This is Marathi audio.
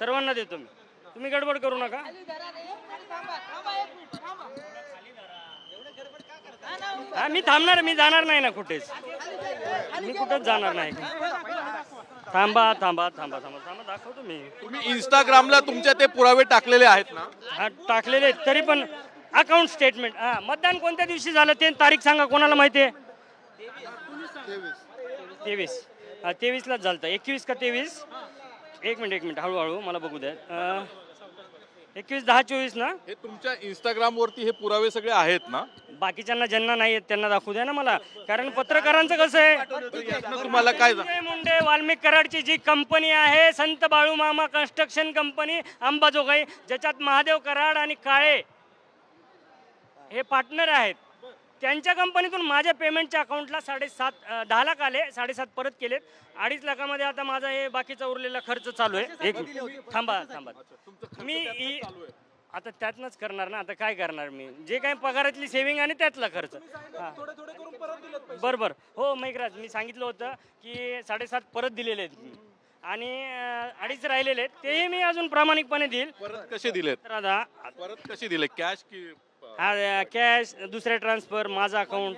सर्वांना देतो मी. तुम्ही गडबड करू नका. हा मी थांबणार मी जाणार नाही ना कुठेच. मी कुठेच जाणार नाही. थांबा थांबा थांबा. थांबा थांबा दाखवतो मी. तुम्ही इंस्टाग्रामला तुमच्या ते पुरावे टाकलेले आहेत ना? हा टाकलेले आहेत. तरी पण अकाउंट स्टेटमेंट हा मतदान कोणत्या दिवशी झालं ते तारीख सांगा. कोणाला माहिती आहे? तेवीस. हा तेवीसलाच झालं एकवीस का तेवीस? एक मिनिट एक मिनिट. हळूहळू मला बघू द्या. एकवीस दहा चोवीस ना? हे तुमच्या इंस्टाग्राम वरती हे पुरावे सगळे आहेत ना? बाकीच्यांना ज्यांना नाही आहेत त्यांना दाखवू द्या ना मला. कारण पत्रकारांचं कसं आहे? तुम्हाला काय संजय मुंडे वाल्मिक कराडची जी कंपनी आहे संत बाळूमामा कन्स्ट्रक्शन कंपनी अंबाजोगाई ज्याच्यात महादेव कराड आणि काळे हे पार्टनर आहेत. त्यांच्या कंपनीतून माझ्या पेमेंटच्या अकाउंटला साडेसात दहा लाख आले साडेसात परत केलेत अडीच लाखामध्ये आता माझा हे बाकीचा उरलेला खर्च चालू आहे. एक. थांबा थांबा. मी आता त्यातनंच करणार ना? आता काय करणार मी? जे काही पगारातली सेव्हिंग आणि त्यातला खर्च. हा. बरं बरं हो मैकराज मी सांगितलं होतं की साडेसात परत दिलेले आहेत मी. आणि अडीच राहिलेले आहेत. तेही मी अजून प्रामाणिकपणे देईल. परत कसे दिलेत? तर आता परत कसे दिले कॅश की कॅश दुसऱ्या ट्रान्सफर माझा अकाउंट